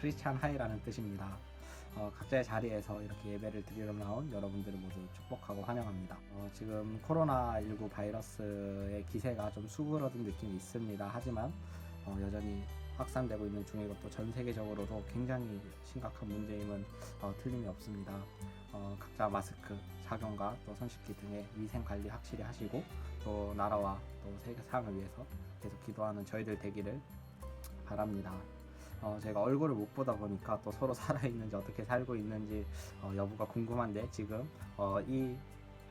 크리스찬 하이라는 뜻입니다. 어, 각자의 자리에서 이렇게 예배를 드리러 나온 여러분들을 모두 축복하고 환영합니다. 어, 지금 코로나19 바이러스의 기세가 좀 수그러든 느낌이 있습니다. 하지만 어, 여전히 확산되고 있는 중이고 또 전 세계적으로도 굉장히 심각한 문제임은 어, 틀림이 없습니다. 어, 각자 마스크 착용과 또 손 씻기 등의 위생 관리 확실히 하시고 또 나라와 또 세상을 위해서 계속 기도하는 저희들 되기를 바랍니다. 어, 제가 얼굴을 못 보다 보니까 또 서로 살아있는지 어떻게 살고 있는지 어, 여부가 궁금한데 지금 어, 이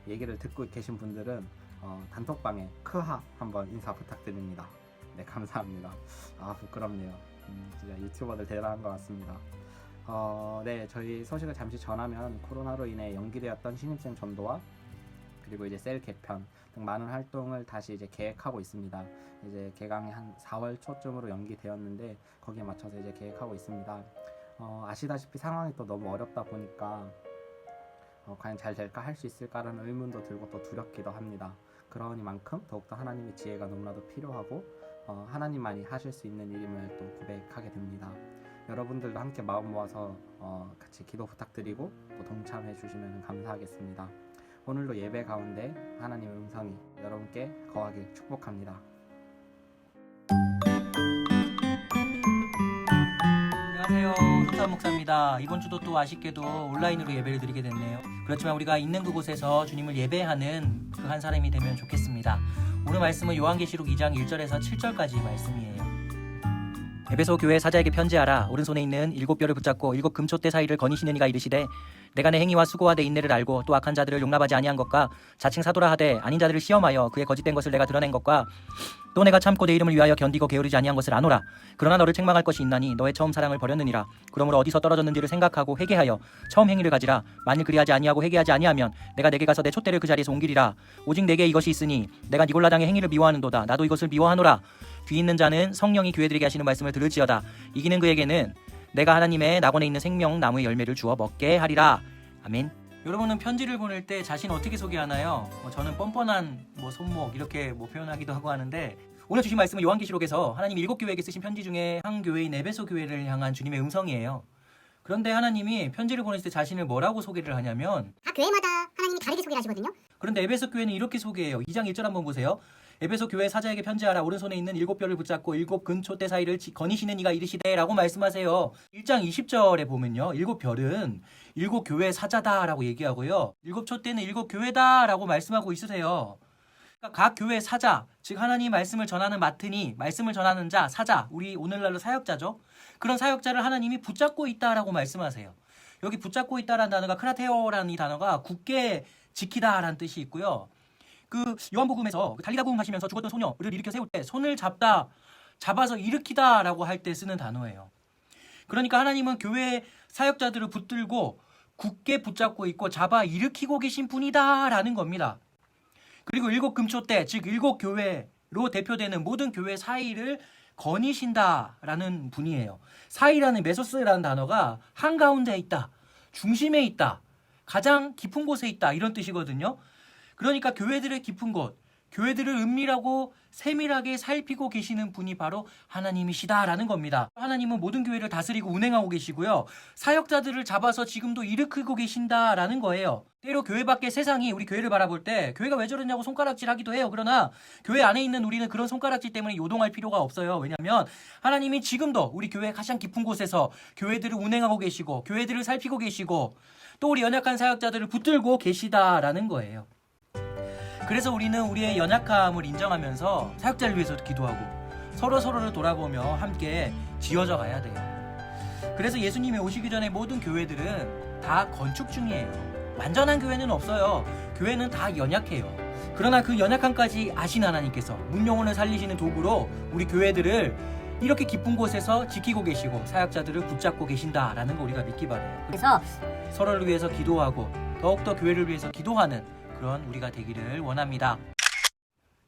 얘기를 듣고 계신 분들은 어, 단톡방에 크하 한번 인사 부탁드립니다. 네 감사합니다. 아 부끄럽네요. 음, 진짜 유튜버들 대단한 것 같습니다. 어, 네 저희 소식을 잠시 전하면 코로나로 인해 연기되었던 신입생 전도와 그리고 이제 셀 개편 등 많은 활동을 다시 이제 계획하고 있습니다. 이제 개강이 한 4월 초쯤으로 연기되었는데 거기에 맞춰서 이제 계획하고 있습니다. 어, 아시다시피 상황이 또 너무 어렵다 보니까 어, 과연 잘 될까 할 수 있을까라는 의문도 들고 또 두렵기도 합니다. 그러니만큼 더욱더 하나님의 지혜가 너무나도 필요하고 어, 하나님만이 하실 수 있는 일임을 또 고백하게 됩니다. 여러분들도 함께 마음 모아서 어, 같이 기도 부탁드리고 또 동참해 주시면 감사하겠습니다. 오늘도 예배 가운데 하나님의 음성이 여러분께 거하길 축복합니다. 안녕하세요. 손삼 목사입니다. 이번 주도 또 아쉽게도 온라인으로 예배를 드리게 됐네요. 그렇지만 우리가 있는 그곳에서 주님을 예배하는 그 한 사람이 되면 좋겠습니다. 오늘 말씀은 요한계시록 2장 1절에서 7절까지 말씀이에요. 에베소 교회 사자에게 편지하라. 오른손에 있는 일곱 뼈를 붙잡고 일곱 금초대 사이를 거니시는 이가 이르시되 내가 내 행위와 수고와 내 인내를 알고 또 악한 자들을 용납하지 아니한 것과 자칭 사도라 하되 아닌 자들을 시험하여 그의 거짓된 것을 내가 드러낸 것과 또 내가 참고 내 이름을 위하여 견디고 게으르지 아니한 것을 아노라. 그러나 너를 책망할 것이 있나니 너의 처음 사랑을 버렸느니라. 그러므로 어디서 떨어졌는지를 생각하고 회개하여 처음 행위를 가지라. 만일 그리하지 아니하고 회개하지 아니하면 내가 내게 가서 내 촛대를 그 자리에서 옮기리라. 오직 내게 이것이 있으니 내가 니골라당의 행위를 미워하는도다. 나도 이것을 미워하노라. 귀 있는 자는 성령이 교회들에게 하시는 말씀을 들을지어다. 이기는 그에게는 내가 하나님의 낙원에 있는 생명 나무의 열매를 주어 먹게 하리라. 아멘. 여러분은 편지를 보낼 때 자신 어떻게 소개하나요? 뭐 저는 뻔뻔한 뭐 손목 이렇게 뭐 표현하기도 하고 하는데 오늘 주신 말씀은 요한계시록에서 하나님 일곱 교회에게 쓰신 편지 중에 한 교회인 에베소 교회를 향한 주님의 음성이에요. 그런데 하나님이 편지를 보냈을 때 자신을 뭐라고 소개를 하냐면 각 교회마다 하나님이 다르게 소개를 하시거든요. 그런데 에베소 교회는 이렇게 소개해요. 2장 1절 한번 보세요. 에베소 교회 사자에게 편지하라 오른손에 있는 일곱 뼈를 붙잡고 일곱 근초대 사이를 지- 거니시는 이가 이르시되라고 말씀하세요. 1장 20절에 보면요. 일곱 별은 일곱 교회 사자다라고 얘기하고요. 일곱 촛대는 일곱 교회다라고 말씀하고 있으세요. 그러니까 각 교회 사자, 즉 하나님 말씀을 전하는 마트니 말씀을 전하는 자, 사자, 우리 오늘날로 사역자죠. 그런 사역자를 하나님이 붙잡고 있다라고 말씀하세요. 여기 붙잡고 있다라는 단어가 크라테오라는 이 단어가 굳게 지키다라는 뜻이 있고요. 그 요한복음에서 그 달리다 구음 하시면서 죽었던 소녀를 일으켜 세울 때 손을 잡다 잡아서 일으키다라고 할 때 쓰는 단어예요. 그러니까 하나님은 교회 사역자들을 붙들고 굳게 붙잡고 있고 잡아 일으키고 계신 분이다라는 겁니다. 그리고 일곱 금초대 즉 일곱 교회로 대표되는 모든 교회 사이를 거니신다라는 분이에요. 사이라는 메소스라는 단어가 한가운데 있다. 중심에 있다. 가장 깊은 곳에 있다. 이런 뜻이거든요. 그러니까 교회들의 깊은 곳, 교회들을 은밀하고 세밀하게 살피고 계시는 분이 바로 하나님이시다라는 겁니다. 하나님은 모든 교회를 다스리고 운행하고 계시고요. 사역자들을 잡아서 지금도 일으키고 계신다라는 거예요. 때로 교회 밖의 세상이 우리 교회를 바라볼 때 교회가 왜 저러냐고 손가락질 하기도 해요. 그러나 교회 안에 있는 우리는 그런 손가락질 때문에 요동할 필요가 없어요. 왜냐하면 하나님이 지금도 우리 교회 가장 깊은 곳에서 교회들을 운행하고 계시고 교회들을 살피고 계시고 또 우리 연약한 사역자들을 붙들고 계시다라는 거예요. 그래서 우리는 우리의 연약함을 인정하면서 사역자를 위해서도 기도하고 서로 서로를 돌아보며 함께 지어져 가야 돼요. 그래서 예수님이 오시기 전에 모든 교회들은 다 건축 중이에요. 완전한 교회는 없어요. 교회는 다 연약해요. 그러나 그 연약함까지 아신 하나님께서 문영혼을 살리시는 도구로 우리 교회들을 이렇게 깊은 곳에서 지키고 계시고 사역자들을 붙잡고 계신다라는 거 우리가 믿기 바래요. 그래서 서로를 위해서 기도하고 더욱더 교회를 위해서 기도하는 그런 우리가 되기를 원합니다.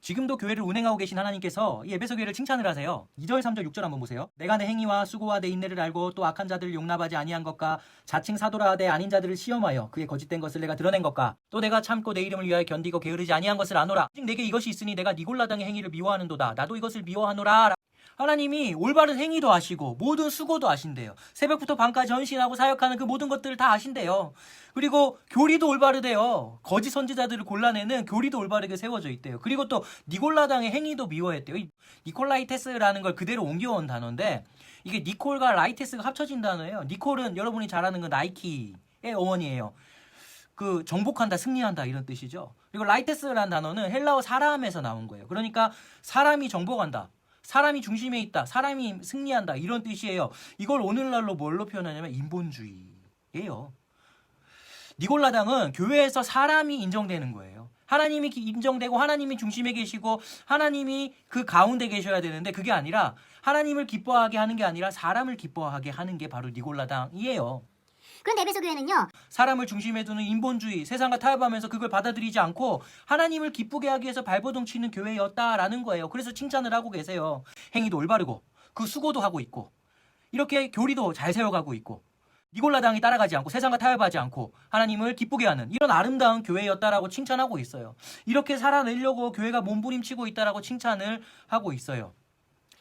지금도 교회를 운행하고 계신 하나님께서 이 에베소 교회를 칭찬을 하세요. 2절, 3절, 6절 한번 보세요. 내가 내 행위와 수고와 내 인내를 알고 또 악한 자들을 용납하지 아니한 것과 자칭 사도라 하되 아닌 자들을 시험하여 그의 거짓된 것을 내가 드러낸 것과 또 내가 참고 내 이름을 위하여 견디고 게으르지 아니한 것을 아노라. 즉 내게 이것이 있으니 내가 니골라당의 행위를 미워하는도다. 나도 이것을 미워하노라. 하나님이 올바른 행위도 아시고 모든 수고도 아신대요. 새벽부터 밤까지 헌신하고 사역하는 그 모든 것들을 다 아신대요. 그리고 교리도 올바르대요. 거짓 선지자들을 골라내는 교리도 올바르게 세워져 있대요. 그리고 또 니골라당의 행위도 미워했대요. 이 니콜라이테스라는 걸 그대로 옮겨온 단어인데 이게 니콜과 라이테스가 합쳐진 단어예요. 니콜은 여러분이 잘 아는 그 나이키의 어원이에요. 그 정복한다, 승리한다 이런 뜻이죠. 그리고 라이테스라는 단어는 헬라어 사람에서 나온 거예요. 그러니까 사람이 정복한다. 사람이 중심에 있다. 사람이 승리한다. 이런 뜻이에요. 이걸 오늘날로 뭘로 표현하냐면 인본주의예요. 니골라당은 교회에서 사람이 인정되는 거예요. 하나님이 기- 인정되고 하나님이 중심에 계시고 하나님이 그 가운데 계셔야 되는데 그게 아니라 하나님을 기뻐하게 하는 게 아니라 사람을 기뻐하게 하는 게 바로 니골라당이에요. 그런데 에베소 교회는요. 사람을 중심에 두는 인본주의, 세상과 타협하면서 그걸 받아들이지 않고 하나님을 기쁘게 하기 위해서 발버둥 치는 교회였다라는 거예요. 그래서 칭찬을 하고 계세요. 행위도 올바르고 그 수고도 하고 있고 이렇게 교리도 잘 세워가고 있고 니골라당이 따라가지 않고 세상과 타협하지 않고 하나님을 기쁘게 하는 이런 아름다운 교회였다라고 칭찬하고 있어요. 이렇게 살아내려고 교회가 몸부림치고 있다라고 칭찬을 하고 있어요.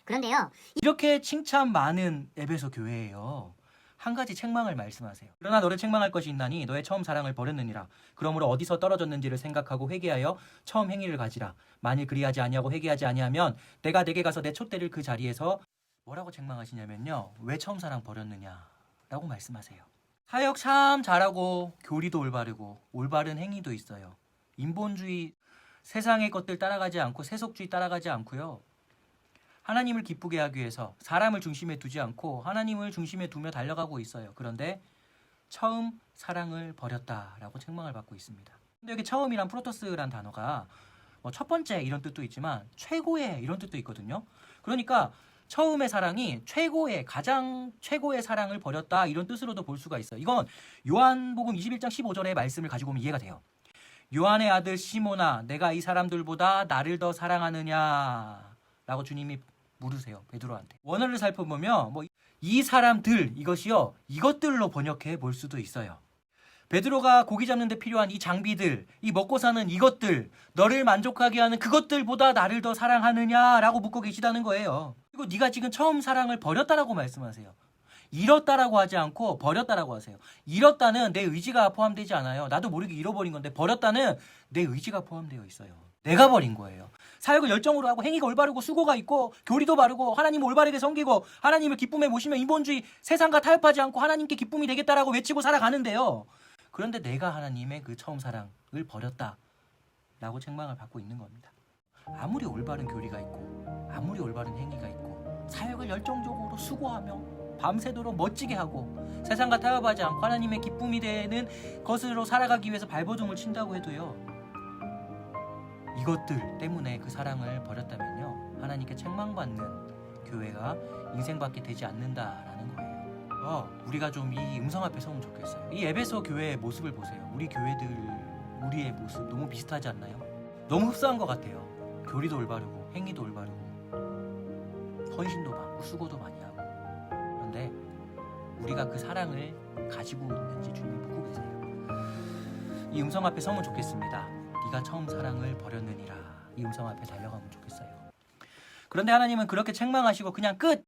그런데요. 이렇게 칭찬 많은 에베소 교회예요. 한 가지 책망을 말씀하세요. 그러나 너를 책망할 것이 있나니 너의 처음 사랑을 버렸느니라. 그러므로 어디서 떨어졌는지를 생각하고 회개하여 처음 행위를 가지라. 만일 그리하지 아니하고 회개하지 아니하면 내가 내게 가서 내 촛대를 그 자리에서 뭐라고 책망하시냐면요. 왜 처음 사랑 버렸느냐라고 말씀하세요. 사역 참 잘하고 교리도 올바르고 올바른 행위도 있어요. 인본주의 세상의 것들 따라가지 않고 세속주의 따라가지 않고요. 하나님을 기쁘게 하기 위해서 사람을 중심에 두지 않고 하나님을 중심에 두며 달려가고 있어요. 그런데 처음 사랑을 버렸다라고 책망을 받고 있습니다. 근데 여기 처음이란 프로토스란 단어가 뭐 첫 번째 이런 뜻도 있지만 최고의 이런 뜻도 있거든요. 그러니까 처음의 사랑이 최고의 가장 최고의 사랑을 버렸다 이런 뜻으로도 볼 수가 있어요. 이건 요한복음 21장 15절의 말씀을 가지고 보면 이해가 돼요. 요한의 아들 시모나 내가 이 사람들보다 나를 더 사랑하느냐 라고 주님이 물으세요 베드로한테. 원어를 살펴보면 뭐 이 사람들 이것이요 이것들로 번역해 볼 수도 있어요. 베드로가 고기 잡는 데 필요한 이 장비들 이 먹고 사는 이것들 너를 만족하게 하는 그것들보다 나를 더 사랑하느냐라고 묻고 계시다는 거예요. 그리고 네가 지금 처음 사랑을 버렸다라고 말씀하세요. 잃었다라고 하지 않고 버렸다라고 하세요. 잃었다는 내 의지가 포함되지 않아요. 나도 모르게 잃어버린 건데 버렸다는 내 의지가 포함되어 있어요. 내가 버린 거예요 사역을 열정으로 하고 행위가 올바르고 수고가 있고 교리도 바르고 하나님 올바르게 섬기고 하나님을 기쁨에 모시며 인본주의 세상과 타협하지 않고 하나님께 기쁨이 되겠다라고 외치고 살아가는데요. 그런데 내가 하나님의 그 처음 사랑을 버렸다라고 책망을 받고 있는 겁니다. 아무리 올바른 교리가 있고 아무리 올바른 행위가 있고 사역을 열정적으로 수고하며 밤새도록 멋지게 하고 세상과 타협하지 않고 하나님의 기쁨이 되는 것으로 살아가기 위해서 발버둥을 친다고 해도요. 이것들 때문에 그 사랑을 버렸다면요 하나님께 책망받는 교회가 인생밖에 되지 않는다라는 거예요. 어, 우리가 좀 이 음성 앞에 서면 좋겠어요. 이 에베소 교회의 모습을 보세요. 우리 교회들 우리의 모습 너무 비슷하지 않나요? 너무 흡사한 것 같아요. 교리도 올바르고 행위도 올바르고 헌신도 많고 수고도 많이 하고 그런데 우리가 그 사랑을 가지고 있는지 주님이 묻고 계세요. 이 음성 앞에 서면 좋겠습니다. 네가 처음 사랑을 버렸느니라. 이 음성 앞에 달려가면 좋겠어요. 그런데 하나님은 그렇게 책망하시고 그냥 끝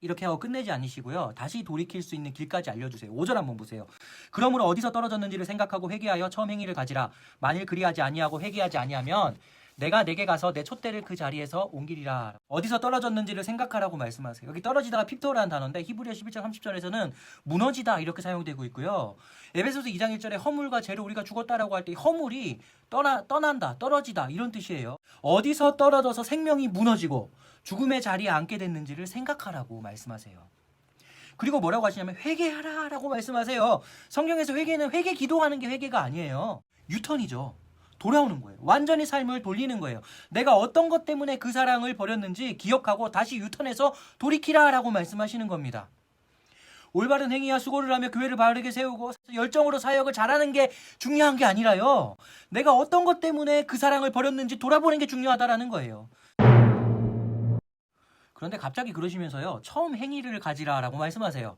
이렇게 하고 끝내지 않으시고요. 다시 돌이킬 수 있는 길까지 알려주세요. 5절 한번 보세요. 그러므로 어디서 떨어졌는지를 생각하고 회개하여 처음 행위를 가지라. 만일 그리하지 아니하고 회개하지 아니하면 내가 내게 가서 내 촛대를 그 자리에서 옮기리라. 어디서 떨어졌는지를 생각하라고 말씀하세요. 여기 떨어지다가 핍토라는 단어인데 히브리어 11장 30절에서는 무너지다 이렇게 사용되고 있고요. 에베소서 2장 1절에 허물과 죄로 우리가 죽었다라고 할 때 허물이 떠나 떠난다, 떨어지다 이런 뜻이에요. 어디서 떨어져서 생명이 무너지고 죽음의 자리에 앉게 됐는지를 생각하라고 말씀하세요. 그리고 뭐라고 하시냐면 회개하라라고 말씀하세요. 성경에서 회개는 회개 기도하는 게 회개가 아니에요. 유턴이죠. 돌아오는 거예요. 완전히 삶을 돌리는 거예요. 내가 어떤 것 때문에 그 사랑을 버렸는지 기억하고 다시 유턴해서 돌이키라라고 말씀하시는 겁니다. 올바른 행위와 수고를 하며 교회를 바르게 세우고 열정으로 사역을 잘하는 게 중요한 게 아니라요. 내가 어떤 것 때문에 그 사랑을 버렸는지 돌아보는 게 중요하다라는 거예요. 그런데 갑자기 그러시면서요. 처음 행위를 가지라라고 말씀하세요.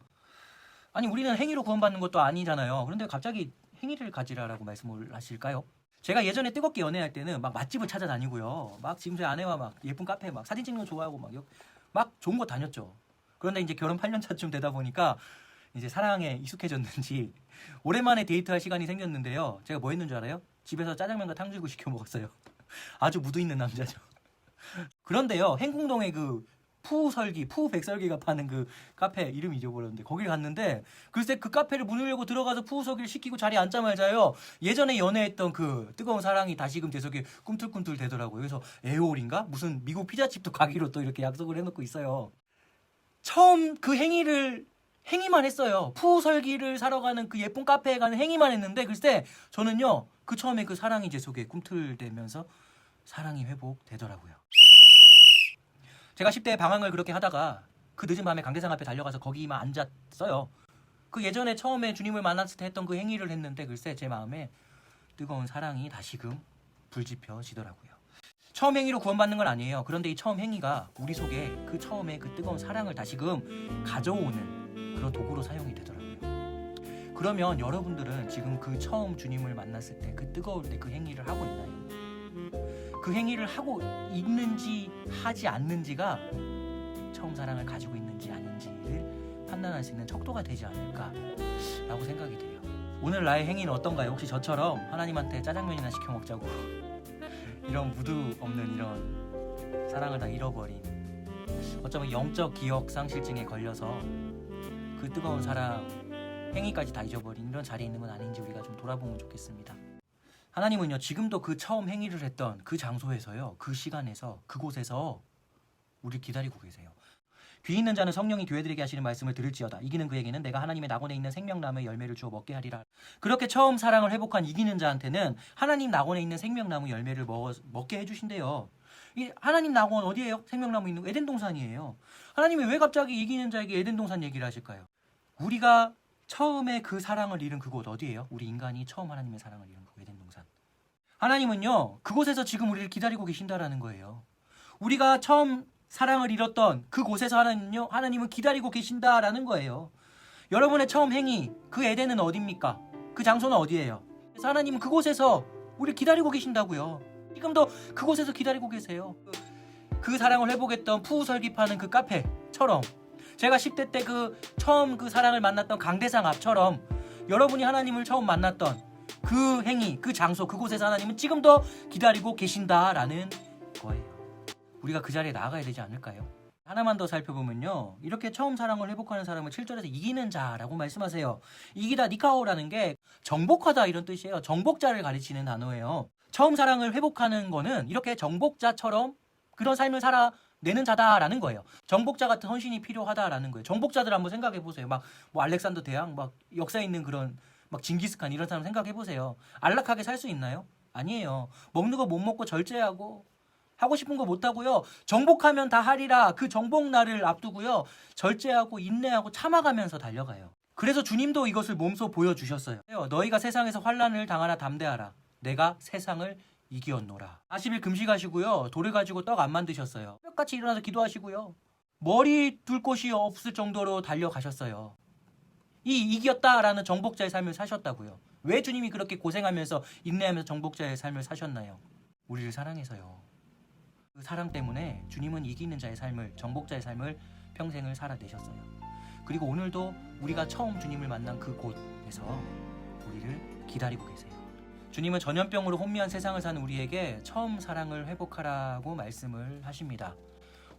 아니 우리는 행위로 구원받는 것도 아니잖아요. 그런데 갑자기 행위를 가지라라고 말씀을 하실까요? 제가 예전에 뜨겁게 연애할 때는 막 맛집을 찾아다니고요. 막 지금 제 아내와 막 예쁜 카페 막 사진 찍는 거 좋아하고 막, 여- 막 좋은 거 다녔죠. 그런데 이제 결혼 8년 차쯤 되다 보니까 이제 사랑에 익숙해졌는지 오랜만에 데이트할 시간이 생겼는데요. 제가 뭐 했는 줄 알아요? 집에서 짜장면과 탕수육을 시켜 먹었어요. 아주 무드 있는 남자죠. 그런데요, 행궁동에 그 푸설기, 푸백설기가 파는 그 카페 이름 잊어버렸는데 거길 갔는데 글쎄 그 카페를 문을 열고 들어가서 푸설기를 시키고 자리에 앉자마자요 예전에 연애했던 그 뜨거운 사랑이 다시금 제 속에 꿈틀꿈틀 되더라고요. 그래서 에어올인가 무슨 미국 피자집도 가기로 또 이렇게 약속을 해놓고 있어요. 처음 그 행위를 행위만 했어요. 푸설기를 사러 가는 그 예쁜 카페에 가는 행위만 했는데 글쎄 저는요 그 처음에 그 사랑이 제 속에 꿈틀대면서 사랑이 회복되더라고요. 제가 10대 방황을 그렇게 하다가 그 늦은 밤에 강대상 앞에 달려가서 거기만 앉았어요. 그 예전에 처음에 주님을 만났을 때 했던 그 행위를 했는데 글쎄 제 마음에 뜨거운 사랑이 다시금 불지펴지더라고요. 처음 행위로 구원받는 건 아니에요. 그런데 이 처음 행위가 우리 속에 그 처음에 그 뜨거운 사랑을 다시금 가져오는 그런 도구로 사용이 되더라고요. 그러면 여러분들은 지금 그 처음 주님을 만났을 때 그 뜨거울 때 그 행위를 하고 있나요? 그 행위를 하고 있는지 하지 않는지가 처음 사랑을 가지고 있는지 아닌지를 판단할 수 있는 척도가 되지 않을까라고 생각이 돼요. 오늘 나의 행위는 어떤가요? 혹시 저처럼 하나님한테 짜장면이나 시켜 먹자고 이런 무드 없는 이런 사랑을 다 잃어버린 어쩌면 영적 기억 상실증에 걸려서 그 뜨거운 사랑 행위까지 다 잊어버린 이런 자리에 있는 건 아닌지 우리가 좀 돌아보면 좋겠습니다. 하나님은요 지금도 그 처음 행위를 했던 그 장소에서요 그 시간에서 그곳에서 우리 기다리고 계세요. 귀 있는 자는 성령이 교회들에게 하시는 말씀을 들을지어다. 이기는 그에게는 내가 하나님의 낙원에 있는 생명나무의 열매를 주어 먹게 하리라. 그렇게 처음 사랑을 회복한 이기는 자한테는 하나님 낙원에 있는 생명나무 열매를 먹, 먹게 해주신대요. 이 하나님 낙원 어디예요? 생명나무 있는 에덴 동산이에요. 하나님이 왜 갑자기 이기는 자에게 에덴 동산 얘기를 하실까요? 우리가 처음에 그 사랑을 잃은 그곳 어디예요? 우리 인간이 처음 하나님의 사랑을 잃은. 하나님은요 그곳에서 지금 우리를 기다리고 계신다라는 거예요. 우리가 처음 사랑을 잃었던 그곳에서 하나님요 하나님은 기다리고 계신다라는 거예요. 여러분의 처음 행위 그 에덴은 어디입니까? 그 장소는 어디예요? 그래서 하나님은 그곳에서 우리를 기다리고 계신다고요. 지금도 그곳에서 기다리고 계세요. 그 사랑을 회복했던 푸설기파는 그 카페처럼 제가 10대 때 그 처음 그 사랑을 만났던 강대상 앞처럼 여러분이 하나님을 처음 만났던 그 행위, 그 장소, 그곳에서 하나님은 지금도 기다리고 계신다라는 거예요. 우리가 그 자리에 나아가야 되지 않을까요? 하나만 더 살펴보면요. 이렇게 처음 사랑을 회복하는 사람은 7절에서 이기는 자라고 말씀하세요. 이기다 니카오라는 게 정복하다 이런 뜻이에요. 정복자를 가리치는 단어예요. 처음 사랑을 회복하는 거는 이렇게 정복자처럼 그런 삶을 살아 내는 자다라는 거예요. 정복자 같은 헌신이 필요하다라는 거예요. 정복자들 한번 생각해 보세요. 막 뭐 알렉산더 대왕 막 역사에 있는 그런 막 징기스칸 이런 사람 생각해 보세요. 안락하게 살 수 있나요? 아니에요. 먹는 거 못 먹고 절제하고 하고 싶은 거 못 하고요. 정복하면 다 하리라. 그 정복 날을 앞두고요. 절제하고 인내하고 참아가면서 달려가요. 그래서 주님도 이것을 몸소 보여주셨어요. 너희가 세상에서 환란을 당하나 담대하라. 내가 세상을 이기었노라. 40일 금식하시고요. 돌을 가지고 떡 안 만드셨어요. 뼈같이 일어나서 기도하시고요. 머리 둘 곳이 없을 정도로 달려가셨어요. 이 이겼다라는 정복자의 삶을 사셨다고요. 왜 주님이 그렇게 고생하면서 인내하면서 정복자의 삶을 사셨나요? 우리를 사랑해서요. 그 사랑 때문에 주님은 이기는 자의 삶을 정복자의 삶을 평생을 살아내셨어요. 그리고 오늘도 우리가 처음 주님을 만난 그 곳에서 우리를 기다리고 계세요. 주님은 전염병으로 혼미한 세상을 사는 우리에게 처음 사랑을 회복하라고 말씀을 하십니다.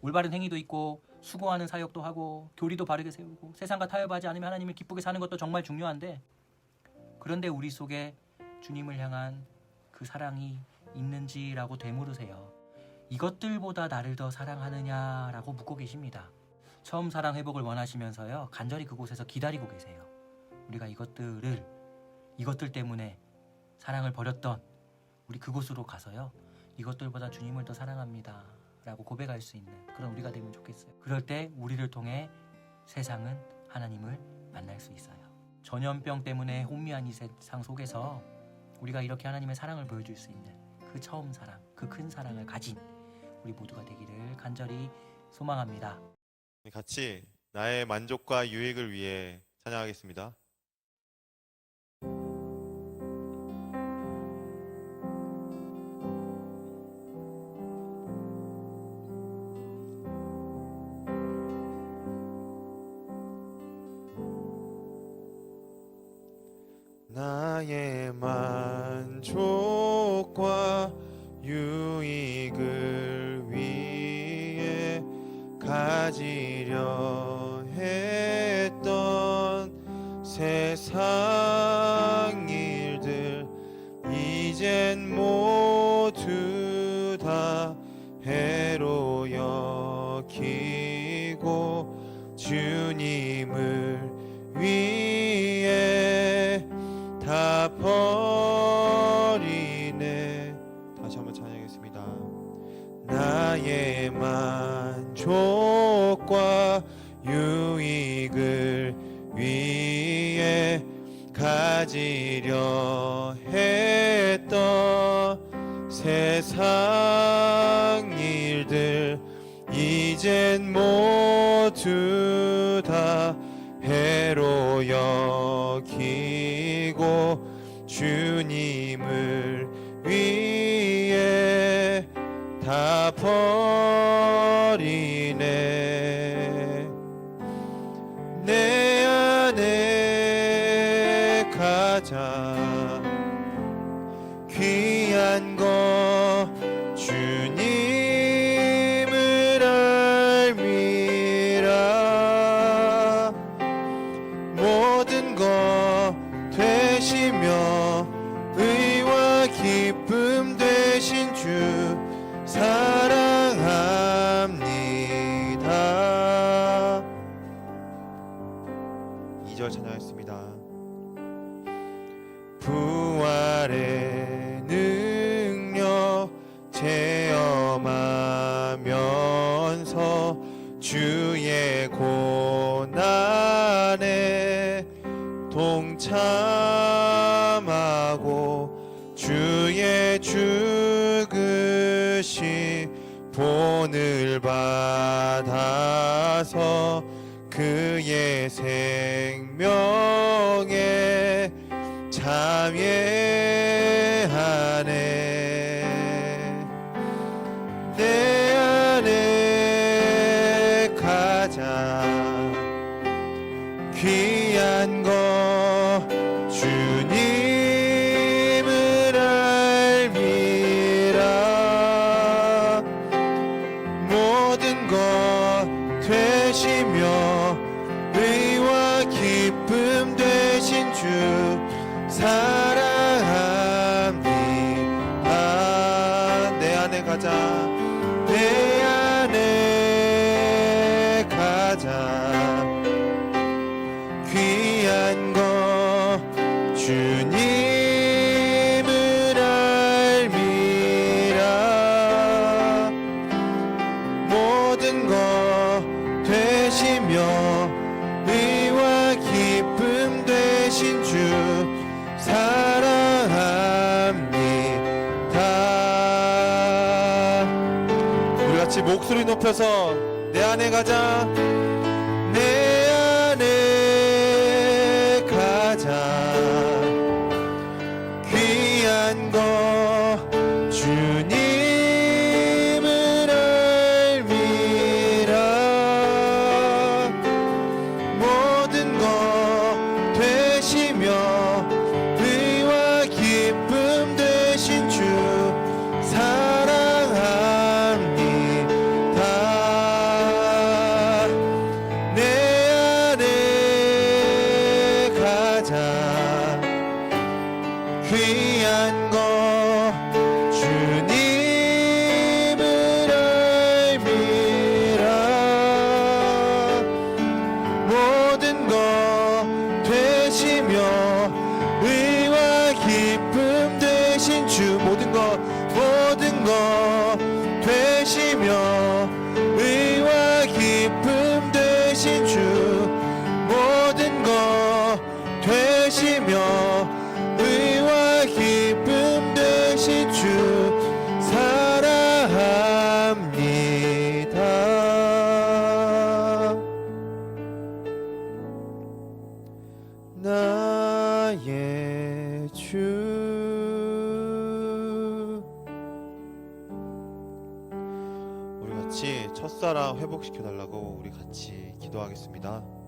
올바른 행위도 있고 수고하는 사역도 하고 교리도 바르게 세우고 세상과 타협하지 않으면 하나님을 기쁘게 사는 것도 정말 중요한데 그런데 우리 속에 주님을 향한 그 사랑이 있는지라고 되물으세요. 이것들보다 나를 더 사랑하느냐라고 묻고 계십니다. 처음 사랑 회복을 원하시면서요. 간절히 그곳에서 기다리고 계세요. 우리가 이것들을 이것들 때문에 사랑을 버렸던 우리 그곳으로 가서요. 이것들보다 주님을 더 사랑합니다. 라고 고백할 수 있는 그런 우리가 되면 좋겠어요. 그럴 때 우리를 통해 세상은 하나님을 만날 수 있어요. 전염병 때문에 혼미한 이 세상 속에서 우리가 이렇게 하나님의 사랑을 보여줄 수 있는 그 처음 사랑, 그 큰 사랑을 가진 우리 모두가 되기를 간절히 소망합니다. 같이 나의 만족과 유익을 위해 찬양하겠습니다. 버리네. 다시 한번 찬양했습니다. 나의 만족과 유익을 위해 가지려 했던 세상 일들 이젠 모두 ta-ta. 참하고 주의 죽으시 본을 받아서 그의 생명에 참여 되시며 의와 기쁨 되신 주 사랑 같이 목소리 높여서 내 안에 가자. 내 첫사랑 회복시켜 달라고 우리 같이 기도하겠습니다.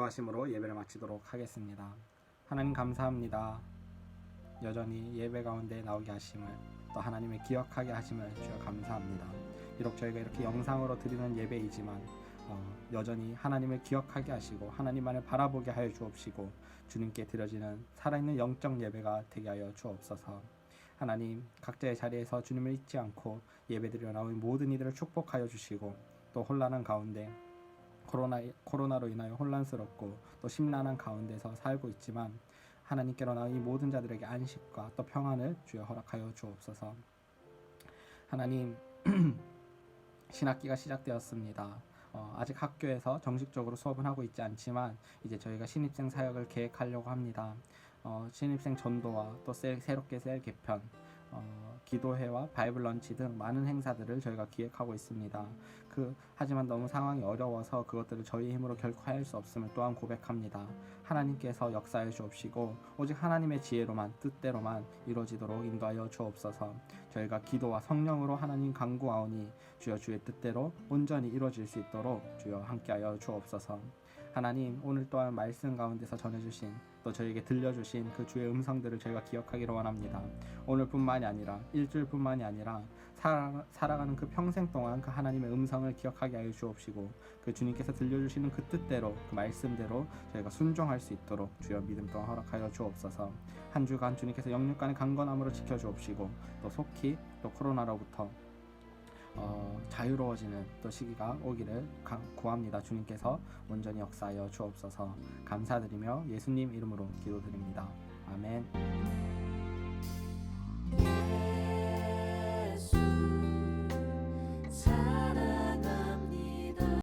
기도하심으로 예배를 마치도록 하겠습니다. 하나님 감사합니다. 여전히 예배 가운데 나오게 하심을 또 하나님의 기억하게 하심을 주여 감사합니다. 비록 저희가 이렇게 영상으로 드리는 예배이지만 어, 여전히 하나님을 기억하게 하시고 하나님만을 바라보게 하여 주옵시고 주님께 드려지는 살아있는 영적 예배가 되게 하여 주옵소서. 하나님 각자의 자리에서 주님을 잊지 않고 예배드려 나온 모든 이들을 축복하여 주시고 또 혼란한 가운데 코로나 코로나로 인하여 혼란스럽고 또 심란한 가운데서 살고 있지만 하나님께로 나온 이 모든 자들에게 안식과 또 평안을 주여 허락하여 주옵소서. 하나님 신학기가 시작되었습니다. 어, 아직 학교에서 정식적으로 수업은 하고 있지 않지만 이제 저희가 신입생 사역을 계획하려고 합니다. 어, 신입생 전도와 또 셀, 새롭게 셀 개편, 어, 기도회와 바이블 런치 등 많은 행사들을 저희가 기획하고 있습니다. 그 하지만 너무 상황이 어려워서 그것들을 저희 힘으로 결코 할 수 없음을 또한 고백합니다. 하나님께서 역사해 주옵시고 오직 하나님의 지혜로만 뜻대로만 이루어지도록 인도하여 주옵소서. 저희가 기도와 성령으로 하나님 간구하오니 주여 주의 뜻대로 온전히 이루어질 수 있도록 주여 함께하여 주옵소서. 하나님 오늘 또한 말씀 가운데서 전해주신 또 저에게 들려주신 그 주의 음성들을 저희가 기억하기를 원합니다. 오늘뿐만이 아니라 일주일뿐만이 아니라 살아, 살아가는 그 평생 동안 그 하나님의 음성을 기억하게 하여 주옵시고 그 주님께서 들려주시는 그 뜻대로 그 말씀대로 저희가 순종할 수 있도록 주여 믿음 또한 허락하여 주옵소서 한 주간 주님께서 영육간의 강건함으로 지켜 주옵시고 또 속히 또 코로나로부터 어, 자유로워지는 또 시기가 오기를 구합니다. 주님께서 온전히 역사하여 주옵소서 감사드리며 예수님 이름으로 기도드립니다. 아멘. time